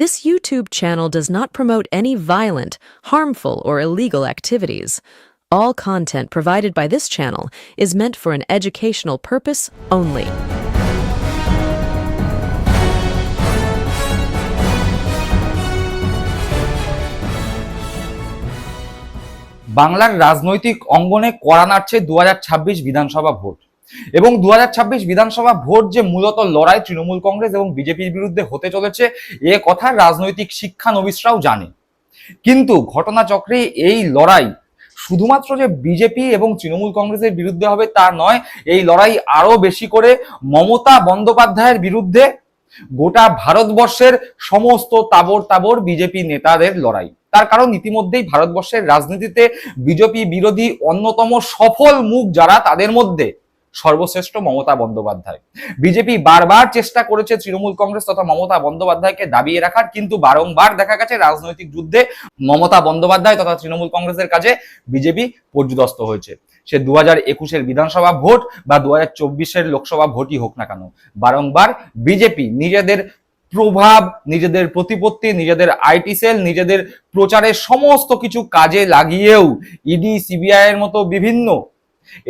This YouTube channel does not promote any violent, harmful, or illegal activities. All content provided by this channel is meant for an educational purpose only. বাংলার রাজনৈতিক অঙ্গনে কড়া নাড়ছে দু বিধানসভা vote এবং দু হাজার ছাব্বিশ বিধানসভা ভোট যে মূলত লড়াই তৃণমূল কংগ্রেস এবং বিজেপির বিরুদ্ধে হতে চলেছে, এ কথা রাজনৈতিক শিক্ষানবিশরাও জানে। কিন্তু ঘটনাচক্রে এই লড়াই শুধুমাত্র যে বিজেপি এবং তৃণমূল কংগ্রেসের বিরুদ্ধে হবে তা নয়, এই লড়াই আরও বেশি করে মমতা বন্দ্যোপাধ্যায়ের বিরুদ্ধে গোটা ভারতবর্ষের সমস্ত তাবর তাবর বিজেপি নেতাদের লড়াই। তার কারণ ইতিমধ্যেই ভারতবর্ষের রাজনীতিতে বিজেপি বিরোধী অন্যতম সফল মুখ যারা তাদের মধ্যে সর্বশ্রেষ্ঠ মমতা বন্দ্যোপাধ্যায়। বিজেপি বারবার চেষ্টা করেছে তৃণমূল কংগ্রেস তথা মমতা বন্দ্যোপাধ্যায়কে দাবিয়ে রাখার, কিন্তু বারংবার দেখা গেছে রাজনৈতিক যুদ্ধে মমতা বন্দ্যোপাধ্যায় তথা তৃণমূল কংগ্রেসের কাছে বিজেপি পর্যদস্ত হয়েছে। সে দু হাজার একুশের বিধানসভা ভোট বা দু হাজার চব্বিশের লোকসভা ভোটই হোক না কেন, বারংবার বিজেপি নিজেদের প্রভাব, নিজেদের প্রতিপত্তি, নিজেদের আইটি সেল, নিজেদের প্রচারের সমস্ত কিছু কাজে লাগিয়েও ইডি, সিবিআই এর মতো বিভিন্ন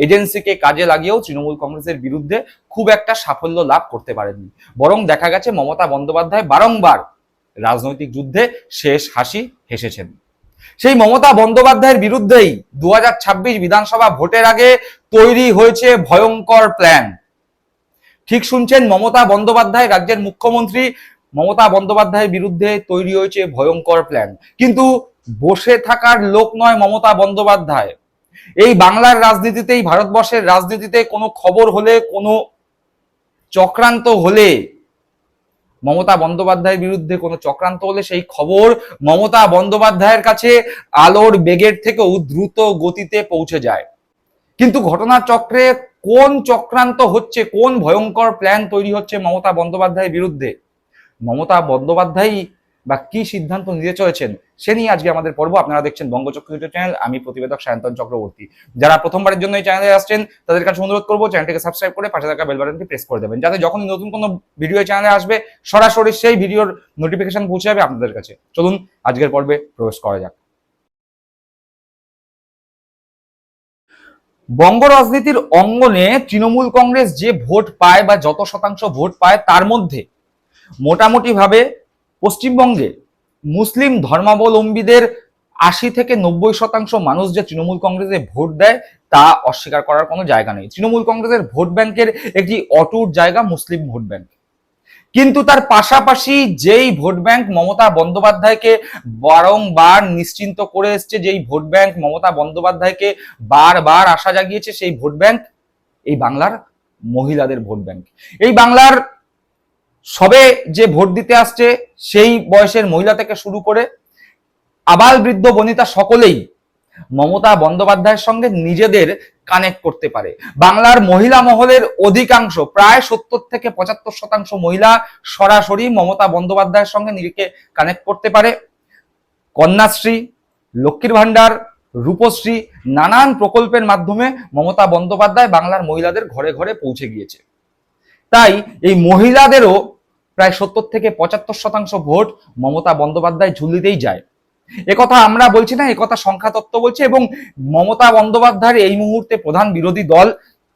এজেন্সিকে কাজে লাগিয়েও তৃণমূল কংগ্রেসের বিরুদ্ধে খুব একটা সাফল্য লাভ করতে পারেননি। বরং দেখা গেছে মমতা বন্দ্যোপাধ্যায় বারংবার রাজনৈতিক যুদ্ধে শেষ হাসি হেসেছেন। সেই মমতা বন্দ্যোপাধ্যায়ের বিরুদ্ধেই দু বিধানসভা ভোটের আগে তৈরি হয়েছে ভয়ঙ্কর প্ল্যান। ঠিক শুনছেন মমতা বন্দ্যোপাধ্যায়, রাজ্যের মুখ্যমন্ত্রী মমতা বন্দ্যোপাধ্যায়ের বিরুদ্ধে তৈরি হয়েছে ভয়ঙ্কর প্ল্যান। কিন্তু বসে থাকার লোক নয় মমতা বন্দ্যোপাধ্যায়। এই বাংলার রাজনীতিতেই ভারতবর্ষের রাজনীতিতে কোনো খবর হলে, কোনো চক্রান্ত হলে, মমতা বন্দ্যোপাধ্যায়ের বিরুদ্ধে কোনো চক্রান্ত হলে সেই খবর মমতা বন্দ্যোপাধ্যায়ের কাছে আলোর বেগের থেকেও দ্রুত গতিতে পৌঁছে যায়। কিন্তু ঘটনার চক্রে কোন চক্রান্ত হচ্ছে, কোন ভয়ঙ্কর প্ল্যান তৈরি হচ্ছে মমতা বন্দ্যোপাধ্যায়ের বিরুদ্ধে? মমতা বন্দ্যোপাধ্যায় বা কি সিদ্ধান্ত নিতে চলেছেন, সে নিয়ে আজকে আমাদের পর্ব। আপনারা দেখছেন বঙ্গচক্র ইউটিউব চ্যানেল। আমি প্রতিবেদক সায়ন্তন চক্রবর্তী। যারা প্রথমবারের জন্য এই চ্যানেলে আসছেন, তাদের কাছে অনুরোধ করব, চ্যানেলটিকে সাবস্ক্রাইব করে পাশে থাকা বেল বাটনটি প্রেস করে দেবেন। যাতে যখন নতুন কোনো ভিডিও চ্যানেলে আসবে, সরাসরি সেই ভিডিওর নোটিফিকেশন পৌঁছে যাবে আপনাদের কাছে। চলুন, আজকের পর্বে প্রবেশ করা যাক। বঙ্গ রাজনীতির অঙ্গনে তৃণমূল কংগ্রেস যে ভোট পায় বা যত শতাংশ ভোট পায়, তার মধ্যে মোটামুটি ভাবে পশ্চিমবঙ্গে মুসলিম ধর্মাবলম্বীদের আশি থেকে নব্বই শতাংশ মানুষ যে তৃণমূল কংগ্রেসে ভোট দেয়, তা অস্বীকার করার কোনো জায়গা নেই। তৃণমূল কংগ্রেসের ভোট ব্যাংকের একটি অটুট জায়গা মুসলিম ভোট ব্যাংক। কিন্তু তার পাশাপাশি যেই ভোট ব্যাংক মমতা বন্দ্যোপাধ্যায়কে বারংবার নিশ্চিন্ত করে এসছে, যেই ভোট ব্যাংক মমতা বন্দ্যোপাধ্যায়কে বারবার আশা জাগিয়েছে, সেই ভোট ব্যাংক এই বাংলার মহিলাদের ভোট ব্যাংক। এই বাংলার সবে যে ভোট দিতে আসছে, সেই বয়সের মহিলা থেকে শুরু করে আবাল বৃদ্ধ বনিতা সকলেই মমতা বন্দ্যোপাধ্যায়ের সঙ্গে নিজেদের কানেক্ট করতে পারে। বাংলার মহিলা মহলের অধিকাংশ, প্রায় সত্তর থেকে পঁচাত্তর শতাংশ মহিলা সরাসরি মমতা বন্দ্যোপাধ্যায়ের সঙ্গে নিজেকে কানেক্ট করতে পারে। কন্যাশ্রী, লক্ষ্মীর ভাণ্ডার, রূপশ্রী নানান প্রকল্পের মাধ্যমে মমতা বন্দ্যোপাধ্যায় বাংলার মহিলাদের ঘরে ঘরে পৌঁছে গিয়েছে। তাই এই মহিলাদেরও প্রায় সত্তর থেকে পঁচাত্তর শতাংশ ভোট মমতা বন্দ্যোপাধ্যায় ঝুলিতেই যায়। একথা আমরা বলছি না একথা সংখ্যা তত্ত্ব বলছে এবং মমতা বন্দ্যোপাধ্যায়ের এই মুহূর্তে প্রধান বিরোধী দল,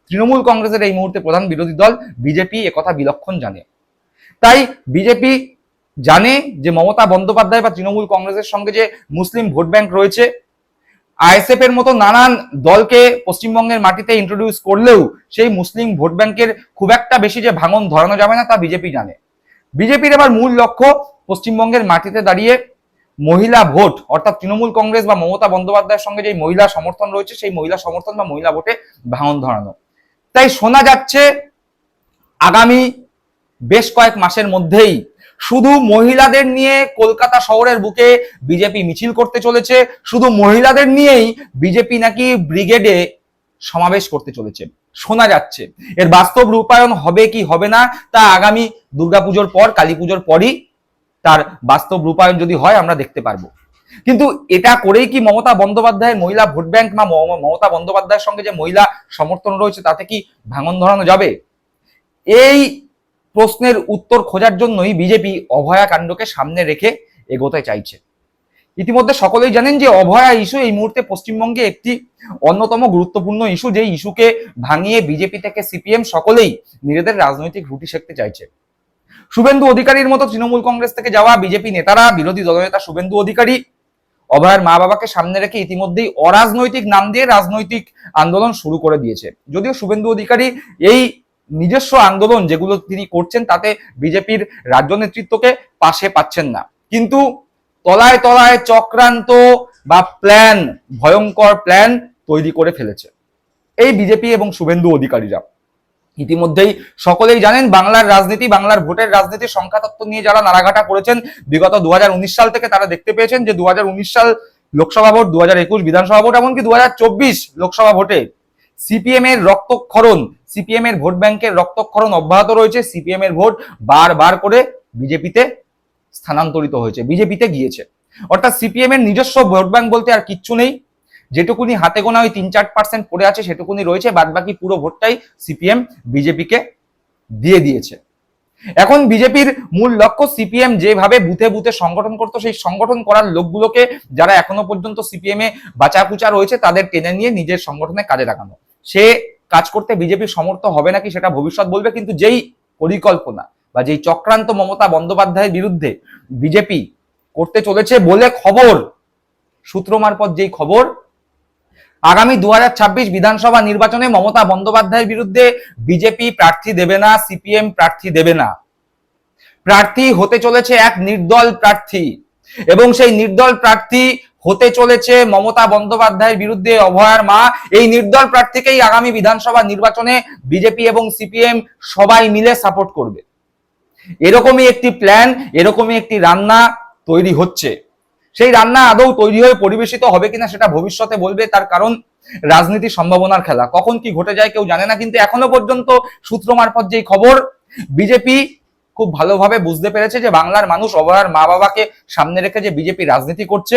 তৃণমূল কংগ্রেসের এই মুহূর্তে প্রধান বিরোধী দল, বিজেপি একথা বিলক্ষণ জানে। তাই বিজেপি জানে যে মমতা বন্দ্যোপাধ্যায় বা তৃণমূল কংগ্রেসের সঙ্গে যে মুসলিম ভোট ব্যাংক রয়েছে আইএসএফ এর মতো নানান দলকে পশ্চিমবঙ্গের মাটিতে ইন্ট্রোডিউস করলেও সেই মুসলিম ভোট ব্যাংকের খুব একটা বেশি যে ভাঙন ধরানো যাবে না তা বিজেপি জানে। বিজেপির এবার মূল লক্ষ্য পশ্চিমবঙ্গের মাটিতে দাঁড়িয়ে মহিলা ভোট, অর্থাৎ তৃণমূল কংগ্রেস বা মমতা বন্দ্যোপাধ্যায়ের সঙ্গে যে মহিলা সমর্থন রয়েছে, সেই মহিলা সমর্থন বা মহিলা ভোটে ভাঙন ধরানো। তাই শোনা যাচ্ছে আগামী বেশ কয়েক মাসের মধ্যেই শুধু মহিলাদের নিয়ে কলকাতা শহরের বুকে বিজেপি মিছিল করতে চলেছে, শুধু মহিলাদের নিয়েই বিজেপি নাকি ব্রিগেডে সমাবেশ করতে চলেছে, শোনা যাচ্ছে। এর বাস্তব রূপায়ণ হবে কি হবে না, তা আগামী দুর্গাপুজোর পর কালী পুজোর পরই তার বাস্তব রূপায়ণ যদি হয়, আমরা দেখতে পারব। কিন্তু এটা করেই কি মমতা বন্দ্যোপাধ্যায়ের মহিলা ভোট ব্যাংক বা মম- মমতা বন্দ্যোপাধ্যায়ের সঙ্গে যে মহিলা সমর্থন রয়েছে, তাতে কি ভাঙন ধরানো যাবে? এই প্রশ্নের উত্তর খোঁজার জন্যই বিজেপি অভয়া কাণ্ডকে সামনে রেখে এগোতে চাইছে। ইতিমধ্যে সকলেই জানেন যে অভয়া ইস্যু এই মুহূর্তে পশ্চিমবঙ্গে একটি অন্যতম গুরুত্বপূর্ণ ইস্যু যেই ইস্যুকে ভাঙিয়ে বিজেপি থেকে সিপিএম সকলেই নিজেদের রাজনৈতিক রুটি সেঁকতে চাইছে। শুভেন্দু অধিকারীর মতো তৃণমূল কংগ্রেস থেকে যাওয়া বিজেপি নেতারা, বিরোধী দলনেতা শুভেন্দু অধিকারী, অভয়ের মা বাবাকে সামনে রেখে ইতিমধ্যেই অরাজনৈতিক নাম দিয়ে রাজনৈতিক আন্দোলন শুরু করে দিয়েছে। যদিও শুভেন্দু অধিকারী এই নিজস্ব আন্দোলন যেগুলো তিনি করছেন, তাতে বিজেপির রাজ্য নেতৃত্বকে পাশে পাচ্ছেন না। কিন্তু তলায় তলায় চক্রান্ত বা প্ল্যান, ভয়ঙ্কর প্ল্যান তৈরি করে ফেলেছে। এই বিজেপি এবং শুভেন্দু অধিকারীরা। ইতিমধ্যেই সকলেই জানেন, বাংলার রাজনীতি, বাংলার ভোটের রাজনীতির সংখ্যাতত্ত্ব নিয়ে যারা নাড়াঘাটা করেছেন, বিগত দু হাজার উনিশ সাল থেকে তারা দেখতে পেয়েছেন যে দু হাজার উনিশ সাল লোকসভা ভোট দু হাজার একুশ বিধানসভা ভোট, এমনকি দু হাজার চব্বিশ লোকসভা ভোটে সিপিএম এর রক্তক্ষরণ, সিপিএম এর ভোট ব্যাংকের রক্তক্ষরণ অব্যাহত রয়েছে। সিপিএম এর ভোট বারবার করে বিজেপিতে স্থানান্তরিত হয়েছে, বিজেপিতে গিয়েছে। অর্থাৎ সিপিএম এর নিজস্ব ভোট ব্যাংক বলতে আর কিচ্ছু নেই। যেটুকুনি হাতে গোনা ওই তিন চার পার্সেন্ট পড়ে আছে, সেটুকুনি রয়েছে, বাদবাকি পুরো ভোটটাই সিপিএম বিজেপিকে দিয়ে দিয়েছে। এখন বিজেপির মূল লক্ষ্য সিপিএম যেভাবে বুথে বুথে সংগঠন করতো, সেই সংগঠন করার লোকগুলোকে যারা এখনও পর্যন্ত সিপিএম এ বাঁচাকুচা রয়েছে, তাদের টেনে নিয়ে নিজের সংগঠনে কাজে লাগানো। সে কাজ করতে বিজেপি সমর্থ হবে নাকি সেটা ভবিষ্যৎ বলবে, কিন্তু যেই পরিকল্পনা বা যেই চক্রান্ত মমতা বন্দ্যোপাধ্যায়ের বিরুদ্ধে বিজেপি করতে চলেছে বলে খবর সূত্র মারফত যেই খবর আগামী দুহাজার ছাব্বিশ বিধানসভা নির্বাচনে মমতা বন্দ্যোপাধ্যায়ের বিরুদ্ধে বিজেপি প্রার্থী দেবে না, সিপিএম প্রার্থী দেবে না। প্রার্থী হতে চলেছে এক নির্দল প্রার্থী এবং সেই নির্দল প্রার্থী হতে চলেছে মমতা বন্দ্যোপাধ্যায়ের বিরুদ্ধে অভয়ার মা। এই নির্দল প্রার্থীকেই আগামী বিধানসভা নির্বাচনে বিজেপি এবং সিপিএম সবাই মিলে সাপোর্ট করবে। এরকমই একটি প্ল্যান, এরকমই একটি রান্না তৈরি হচ্ছে। সেই রান্না আদৌ তৈরি হয়ে পরিবেশিত হবে কিনা সেটা ভবিষ্যতে বলবে তার কারণ রাজনীতি সম্ভাবনার খেলা। কখন কি ঘটে যায় কেউ জানে না, কিন্তু এখনও পর্যন্ত সূত্র মারফত যেই খবর, বিজেপি খুব ভালোভাবে বুঝতে পেরেছে যে বাংলার মানুষ অভয়ার মা বাবাকে সামনে রেখে যে বিজেপি রাজনীতি করছে,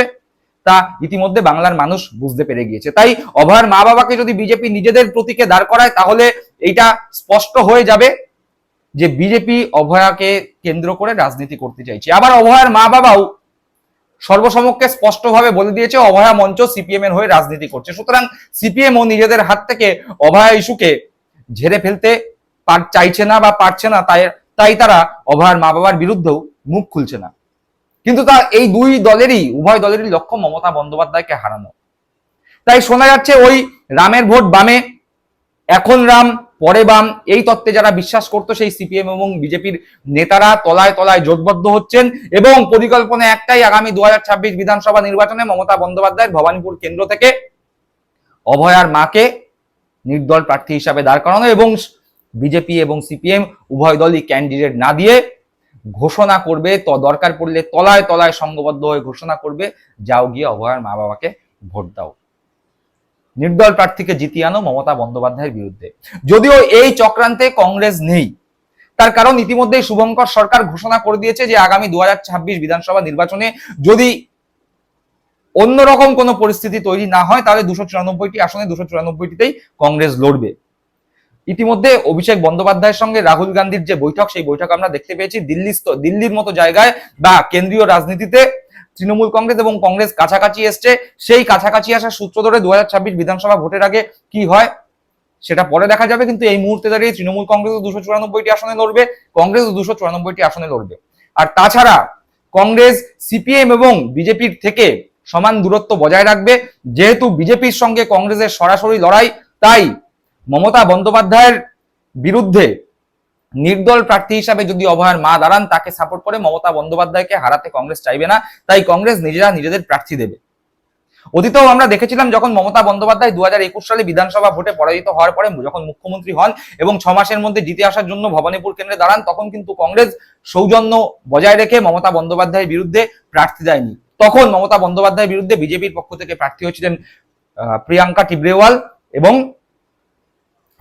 তা ইতিমধ্যে বাংলার মানুষ বুঝতে পেরে গিয়েছে। তাই অভয়ার মা বাবাকে যদি বিজেপি নিজেদের প্রতীকে দাঁড় করায়, তাহলে এইটা স্পষ্ট হয়ে যাবে যে বিজেপি অভয়াকে কেন্দ্র করে রাজনীতি করতে চাইছে। আবার অভয়ার মা বাবাও সর্বসমক্ষে স্পষ্টভাবে বলে দিয়েছে, অভয়া মঞ্চ সিপিএম এর হয়ে রাজনীতি করছে। সুতরাং সিপিএম ও নিজেদের হাত থেকে অভয়া ইস্যুকে ঝেড়ে ফেলতে পার চাইছে না বা পারছে না, তাই তাই তারা অভয়ার মা বাবার বিরুদ্ধেও মুখ খুলছে না। কিন্তু তা এই দুই দলেরই, উভয় দলেরই লক্ষ্য মমতা বন্দ্যোপাধ্যায়কে হারানো। তাই শোনা যাচ্ছে ওই রামের ভোট বামে। এখন রাম পরে বাম এই তত্ত্বে যারা বিশ্বাস করতো সেই সিপিএম এবং বিজেপির নেতারা তলায় তলায় জোটবদ্ধ হচ্ছেন এবং পরিকল্পনা একটাই আগামী দুহাজার ছাব্বিশ বিধানসভা নির্বাচনে মমতা বন্দ্যোপাধ্যায়ের ভবানীপুর কেন্দ্র থেকে অভয়ার মাকে নির্দল প্রার্থী হিসাবে দাঁড় করানো এবং বিজেপি এবং সিপিএম উভয় দলই ক্যান্ডিডেট না দিয়ে ঘোষণা করবে, তো দরকার পড়লে তলায় তলায় সংঘবদ্ধ হয়ে ঘোষণা করবে, যাও গিয়ে অভয়ার মা বাবাকে ভোট দাও। নির্দল প্রার্থীকে জিতিয়ে আনো মমতা বন্দ্যোপাধ্যায়ের বিরুদ্ধে। যদিও এই চক্রান্তে কংগ্রেস নেই। তার কারণ ইতিমধ্যেই শুভঙ্কর সরকার ঘোষণা করে দিয়েছে যে আগামী দুহাজার ছাব্বিশ বিধানসভা নির্বাচনে যদি অন্যরকম কোনো পরিস্থিতি তৈরি না হয়, তাহলে দুশো চুরানব্বইটি আসনে দুশো চুরানব্বইটিতেই কংগ্রেস লড়বে। ইতিমধ্যে অভিষেক বন্দ্যোপাধ্যায়ের সঙ্গে রাহুল গান্ধীর যে বৈঠক, সেই বৈঠক আমরা দেখতে পেয়েছি। দিল্লিস্থ দিল্লির মতো জায়গায় বা কেন্দ্রীয় রাজনীতিতে তৃণমূল কংগ্রেস এবং কংগ্রেস কাছাকাছি এসছে। সেই কাছাকাছি আসার সূত্র ধরে দুহাজার ছাব্বিশ বিধানসভা ভোটের আগে কি হয় সেটা পরে দেখা যাবে, কিন্তু এই মুহূর্তে দাঁড়িয়ে তৃণমূল কংগ্রেস দুশো চুরানব্বইটি আসনে লড়বে, কংগ্রেস দুশো চুরানব্বইটি আসনে লড়বে। আর তাছাড়া কংগ্রেস, সিপিএম এবং বিজেপির থেকে সমান দূরত্ব বজায় রাখবে। যেহেতু বিজেপির সঙ্গে কংগ্রেসের সরাসরি লড়াই, তাই মমতা বন্দ্যোপাধ্যায়ের বিরুদ্ধে নির্দল প্রার্থী হিসাবে যদি অভয়ার মা দাঁড়ান, তাকে সাপোর্ট করে মমতা বন্দ্যোপাধ্যায়কে হারাতে কংগ্রেস চাইবে না, তাই কংগ্রেস নিজেরা নিজেদের প্রার্থী দেবে। অতীতেও আমরা দেখেছিলাম যখন মমতা বন্দ্যোপাধ্যায় দু হাজার একুশ সালে বিধানসভা ভোটে পরাজিত হওয়ার পরে যখন মুখ্যমন্ত্রী হন এবং ছ মাসের মধ্যে জিতে আসার জন্য ভবানীপুর কেন্দ্রে দাঁড়ান, তখন কিন্তু কংগ্রেস সৌজন্য বজায় রেখে মমতা বন্দ্যোপাধ্যায়ের বিরুদ্ধে প্রার্থী দেয়নি। তখন মমতা বন্দ্যোপাধ্যায়ের বিরুদ্ধে বিজেপির পক্ষ থেকে প্রার্থী হয়েছিলেন প্রিয়াঙ্কা টিবরেওয়াল এবং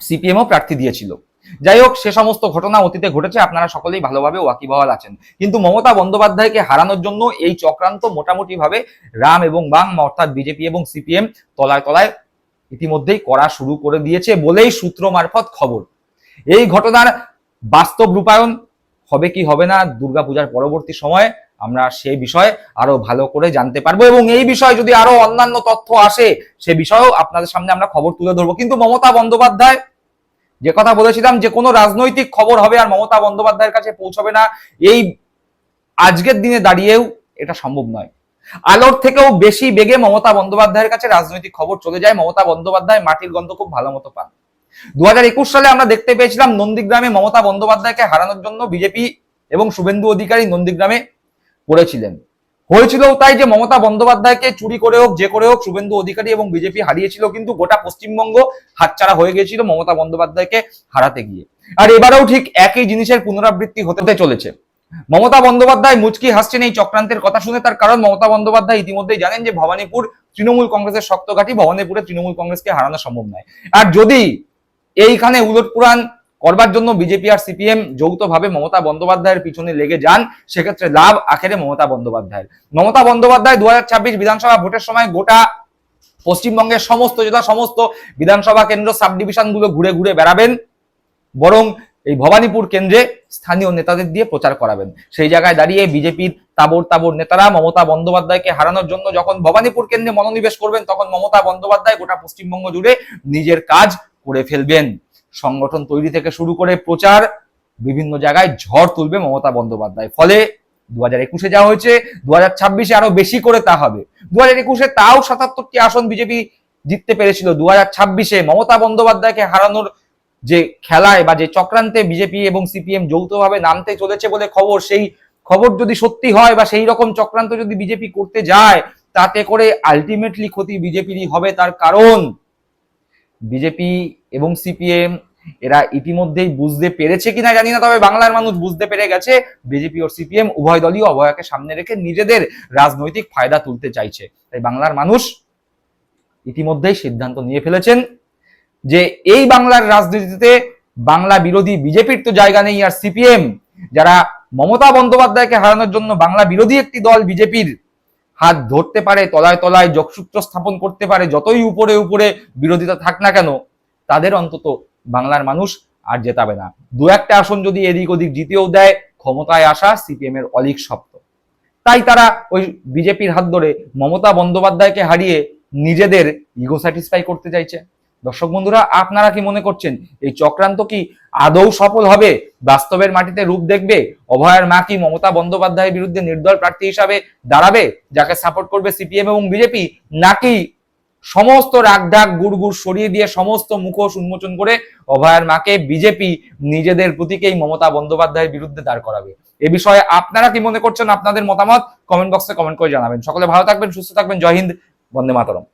সিপিএমও প্রার্থী দিয়েছিল। যাই হোক, সে সমস্ত ঘটনা অতীতে ঘটেছে, আপনারা সকলেই ভালোভাবে ওয়াকিবহাল আছেন। কিন্তু মমতা বন্দ্যোপাধ্যায়কে হারানোর জন্য এই চক্রান্ত মোটামুটি ভাবে রাম এবং বাং অর্থাৎ বিজেপি এবং সিপিএম তলায় তলায় ইতিমধ্যেই করা শুরু করে দিয়েছে বলেই সূত্র মারফত খবর। এই ঘটনার বাস্তব রূপায়ণ হবে কি হবে না, দুর্গাপূজার পরবর্তী সময় আমরা সেই বিষয়ে আরও ভালো করে জানতে পারব এবং এই বিষয়ে যদি আরও অন্যান্য তথ্য আসে, সে বিষয়েও আপনাদের সামনে আমরা খবর তুলে ধরবো। কিন্তু মমতা বন্দ্যোপাধ্যায় যে কথা বলেছিলাম যে কোনো রাজনৈতিক খবর হবে আর মমতা বন্দ্যোপাধ্যায়ের কাছে পৌঁছবে না, এই আজকের দিনে দাঁড়িয়েও এটা সম্ভব নয়। আলোর থেকেও বেশি বেগে মমতা বন্দ্যোপাধ্যায়ের কাছে রাজনৈতিক খবর চলে যায়। মমতা বন্দ্যোপাধ্যায় মাটির গন্ধ খুব ভালো মতো পান। দু হাজার একুশ সালে আমরা দেখতে পেয়েছিলাম নন্দীগ্রামে মমতা বন্দ্যোপাধ্যায়কে হারানোর জন্য বিজেপি এবং শুভেন্দু অধিকারী নন্দীগ্রামে পড়েছিলেন। হয়েছিল তাই যে মমতা বন্দ্যোপাধ্যায়কে চুরি করে হোক, যে করে হোক, শুভেন্দু অধিকারী এবং বিজেপি হারিয়েছিল, কিন্তু গোটা পশ্চিমবঙ্গ হাতছাড়া হয়ে গিয়েছিল মমতা বন্দ্যোপাধ্যায়কে হারাতে গিয়ে। আর এবারেও ঠিক একই জিনিসের পুনরাবৃত্তি হতে চলেছে। মমতা বন্দ্যোপাধ্যায় মুচকি হাসছেন এই চক্রান্তের কথা শুনে, তার কারণ মমতা বন্দ্যোপাধ্যায় ইতিমধ্যেই জানেন যে ভবানীপুর তৃণমূল কংগ্রেসের শক্ত ভবানীপুরে তৃণমূল কংগ্রেসকে হারানো সম্ভব নয়। আর যদি এইখানে উলট পুরাণ করবার জন্য বিজেপি আর সিপিএম যৌথভাবে মমতা বন্দ্যোপাধ্যায়ের পিছনে লেগে যান, সেক্ষেত্রে লাভ আখেরে মমতা বন্দ্যোপাধ্যায়ের। মমতা বন্দ্যোপাধ্যায় দু হাজার ছাব্বিশ বিধানসভা ভোটের সময় গোটা পশ্চিমবঙ্গের সমস্ত জেলা, সমস্ত বিধানসভা কেন্দ্র সাব ডিভিশনগুলো ঘুরে ঘুরে বেড়াবেন, বরং এই ভবানীপুর কেন্দ্রে স্থানীয় নেতাদের দিয়ে প্রচার করাবেন। সেই জায়গায় দাঁড়িয়ে বিজেপির তাবর তাবর নেতারা মমতা বন্দ্যোপাধ্যায়কে হারানোর জন্য যখন ভবানীপুর কেন্দ্রে মনোনিবেশ করবেন, তখন মমতা বন্দ্যোপাধ্যায় গোটা পশ্চিমবঙ্গ জুড়ে নিজের কাজ করে ফেলবেন। সংগঠন তৈরি থেকে শুরু করে প্রচার, বিভিন্ন জায়গায় ঝড় তুলবে মমতা বন্দ্যোপাধ্যায়। ফলে দু হাজার একুশে যা হয়েছে দু হাজার ছাব্বিশে আরও বেশি করে তা হবে। দু হাজার একুশে তাও সাতাত্তরটি আসন বিজেপি জিততে পেরেছিল। দু হাজার ছাব্বিশে মমতা বন্দ্যোপাধ্যায়কে হারানোর যে খেলায় বা যে চক্রান্তে বিজেপি এবং সিপিএম যৌথভাবে নামতে চলেছে বলে খবর, সেই খবর যদি সত্যি হয় বা সেই রকম চক্রান্ত যদি বিজেপি করতে যায়, তাতে করে আলটিমেটলি ক্ষতি বিজেপিরই হবে তার কারণ। বিজেপি এবং সিপিএম, এরা ইতিমধ্যেই বুঝতে পেরেছে কিনা জানি না, তবে বাংলার মানুষ বুঝতে পেরে গেছে। বিজেপি ও সিপিএম উভয় দলই অভয়াকে সামনে রেখে নিজেদের রাজনৈতিক ফায়দা তুলতে চাইছে। তাই বাংলার মানুষ ইতিমধ্যেই সিদ্ধান্ত নিয়ে ফেলেছেন যে এই বাংলার রাজনীতিতে বাংলা বিরোধী বিজেপির তো জায়গা নেই, আর সিপিএম, যারা মমতা বন্দ্যোপাধ্যায়কে হারানোর জন্য বাংলা বিরোধী একটি দল বিজেপির হাত ধরতে পারে, তলায় তলায় যোগসূত্র স্থাপন করতে পারে, যতই উপরে উপরে বিরোধিতা থাক না কেন, তাদের অন্তত বাংলার মানুষ আর জেতাবে না। দু একটা আসন যদি এদিক ওদিক জিতেও দেয়, ক্ষমতায় আসা সিপিএম এর অলিক শব্দ তাই তারা ওই বিজেপির হাত ধরে মমতা বন্দ্যোপাধ্যায়কে হারিয়ে নিজেদের ইগো স্যাটিসফাই করতে চাইছে। দর্শক বন্ধুরা, আপনারা কি মনে করছেন, এই চক্রান্ত কি আদৌ সফল হবে? বাস্তবের মাটিতে রূপ দেখবে? অভয়ার মা কি মমতা বন্দ্যোপাধ্যায়ের বিরুদ্ধে নির্দল প্রার্থী হিসাবে দাঁড়াবে, যাকে সাপোর্ট করবে সিপিএম এবং বিজেপি, নাকি সমস্ত রাগঢাক গুড়গুড় সরিয়ে দিয়ে সমস্ত মুখোশ উন্মোচন করে অভয়ার মাকে বিজেপি নিজেদের প্রতীকেই মমতা বন্দ্যোপাধ্যায়ের বিরুদ্ধে দাঁড় করাবে? এ বিষয়ে আপনারা কি মনে করছেন, আপনাদের মতামত কমেন্ট বক্সে কমেন্ট করে জানাবেন। সকলে ভালো থাকবেন, সুস্থ থাকবেন। জয় হিন্দ, বন্দে মাতরম।